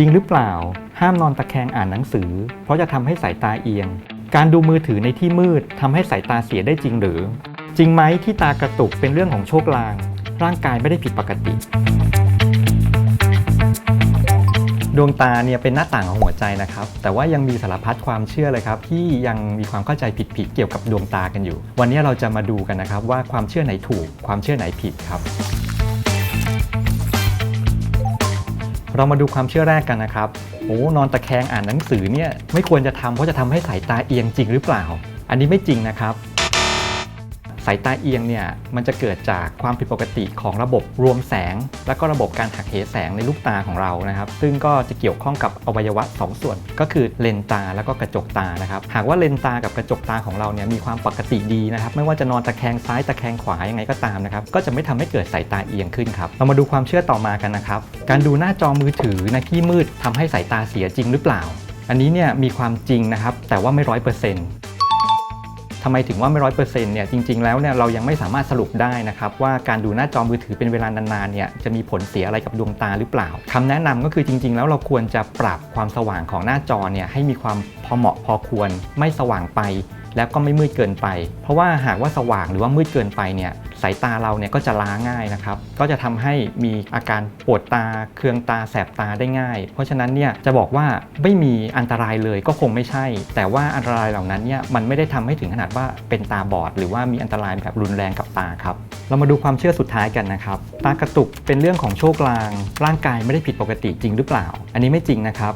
จริงหรือเปล่า ห้ามนอนตะแคงอ่านหนังสือ เพราะจะทำให้สายตาเอียง การดูมือถือในที่มืดทำให้สายตาเสียได้จริงหรือ จริงไหมที่ตากระตุกเป็นเรื่องของโชคลาง ร่างกายไม่ได้ผิดปกติ ดวงตาเนี่ยเป็นหน้าต่างของหัวใจนะครับ แต่ว่ายังมีสารพัดความเชื่อเลยครับ ที่ยังมีความเข้าใจผิดๆเกี่ยวกับดวงตากันอยู่ วันนี้เราจะมาดูกันนะครับว่าความเชื่อไหนถูก ความเชื่อไหนผิดครับ เรามาดูความเชื่อแรกกันนะครับโอ้นอนตะแคงอ่านหนังสือเนี่ยไม่ควรจะทำเพราะจะทำให้สายตาเอียงจริงหรือเปล่า อันนี้ไม่จริงนะครับ สายตาเอียงเนี่ยมันจะเกิดจากความผิดปกติของระบบรวมแสง และก็ระบบการหักเหแสงในลูกตาของเรานะครับ ซึ่งก็จะเกี่ยวข้องกับอวัยวะสองส่วน ก็คือเลนตาแล้วก็กระจกตานะครับ หากว่าเลนตากับกระจกตาของเราเนี่ยมีความปกติดีนะครับ ไม่ว่าจะนอนตะแคงซ้ายตะแคงขวายังไงก็ตามนะครับ ก็จะไม่ทำให้เกิดสายตาเอียงขึ้นครับ เรามาดูความเชื่อต่อมากันนะครับ การดูหน้าจอมือถือในที่มืดทำให้สายตาเสียจริงหรือเปล่าอันนี้เนี่ยมีความจริงนะครับ แต่ว่าไม่ร้อยเปอร์เซ็นต์ ทำไมถึงว่าไม่ร้อยเปอร์เซ็นต์เนี่ยจริงๆแล้วเนี่ยเรายังไม่สามารถสรุปได้นะครับว่าการดูหน้าจอมือถือเป็นเวลานานๆเนี่ยจะมีผลเสียอะไรกับดวงตาหรือเปล่าคำแนะนำก็คือจริง ๆ แล้วเราควรจะปรับความสว่างของหน้าจอเนี่ยให้มีความพอเหมาะพอควรไม่สว่างไป แล้วก็ไม่มืดเกินไป เพราะว่าหากว่าสว่างหรือว่ามืดเกินไปเนี่ยสายตาเราเนี่ยก็จะล้าง่ายนะครับ ก็จะทำให้มีอาการปวดตา เคืองตา แสบตาได้ง่าย เพราะฉะนั้นเนี่ยจะบอกว่าไม่มีอันตรายเลยก็คงไม่ใช่ แต่ว่าอันตรายเหล่านั้นเนี่ยมันไม่ได้ทำให้ถึงขนาดว่าเป็นตาบอด หรือว่ามีอันตรายแบบรุนแรงกับตาครับ เรามาดูความเชื่อสุดท้ายกันนะครับ ตากระตุกเป็นเรื่องของโชคลาง ร่างกายไม่ได้ผิดปกติจริงหรือเปล่า อันนี้ไม่จริงนะครับ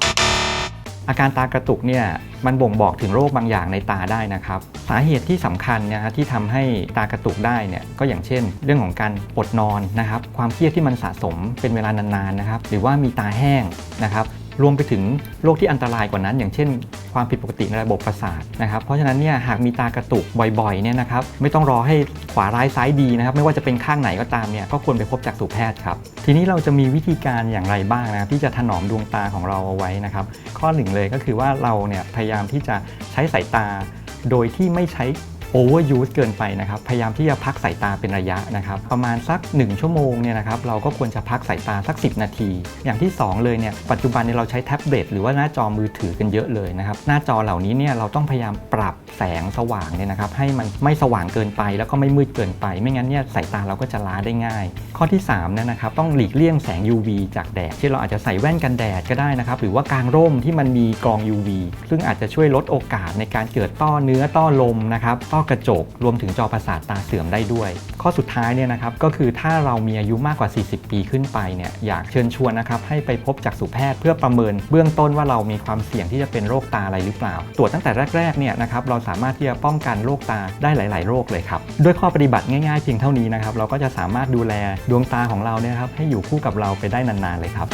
อาการตากระตุกเนี่ยมันบ่งบอกถึงโรคบางอย่างในตาได้นะครับ สาเหตุที่สำคัญนะฮะที่ทำให้ตากระตุกได้เนี่ยก็อย่างเช่น เรื่องของการอดนอนนะครับ ความเครียดที่มันสะสมเป็นเวลานานๆนะครับ หรือว่ามีตาแห้งนะครับ รวมไปถึงโรคที่อันตรายกว่านั้น อย่างเช่น ความผิดปกติในระบบประสาทนะครับเพราะฉะนั้นเนี่ยหากมีตากระตุกบ่อยๆเนี่ยนะครับไม่ต้องรอให้ขวาร้ายซ้ายดีนะครับไม่ว่าจะเป็นข้างไหนก็ตามเนี่ยก็ควรไปพบจักษุแพทย์ครับทีนี้เราจะมีวิธีการอย่างไรบ้างนะครับที่จะถนอมดวงตาของเราเอาไว้นะครับข้อหนึ่งเลยก็คือว่าเราเนี่ยพยายามที่จะใช้สายตาโดยที่ไม่ใช้ overuse เกินไปนะครับ พยายามที่จะพักสายตาเป็นระยะนะครับ ประมาณสัก 1 ชั่วโมงเนี่ยนะครับ เราก็ควรจะพักสายตาสัก 10 นาที อย่างที่ 2 เลยเนี่ย ปัจจุบันเนี่ยเราใช้แท็บเล็ตหรือว่าหน้าจอมือถือกันเยอะเลยนะครับ หน้าจอเหล่านี้เนี่ยเราต้องพยายามปรับแสงสว่างเนี่ยนะครับ ให้มันไม่สว่างเกินไปแล้วก็ไม่มืดเกินไป ไม่งั้นเนี่ยสายตาเราก็จะล้าได้ง่าย ข้อที่3เนี่ยนะครับ ต้องหลีกเลี่ยงแสง UV จากแดดที่เราอาจจะใส่แว่นกันแดดก็ได้นะครับ หรือว่ากางร่มที่มันมีกรอง UV ซึ่งอาจจะช่วยลดโอกาสในการเกิดต้อเนื้อต้อลมนะครับต้อกระจก รวมถึงจอประสาทตาเสื่อมได้ด้วย ข้อสุดท้ายเนี่ยนะครับก็คือถ้าเรามีอายุมากกว่า 40 ปีขึ้นไปเนี่ยอยากเชิญชวนนะครับให้ไปพบจักษุแพทย์เพื่อประเมินเบื้องต้นว่าเรามีความเสี่ยงที่จะเป็นโรคตาอะไรหรือเปล่า ตรวจตั้งแต่แรกๆเนี่ยนะครับเราสามารถที่จะป้องกันโรคตาได้หลาย ๆ โรคเลยครับด้วยข้อปฏิบัติง่ายๆเพียงเท่านี้นะครับเราก็จะสามารถดูแลดวงตาของเราเนี่ยครับให้อยู่คู่กับเราไปได้นานๆเลยครับ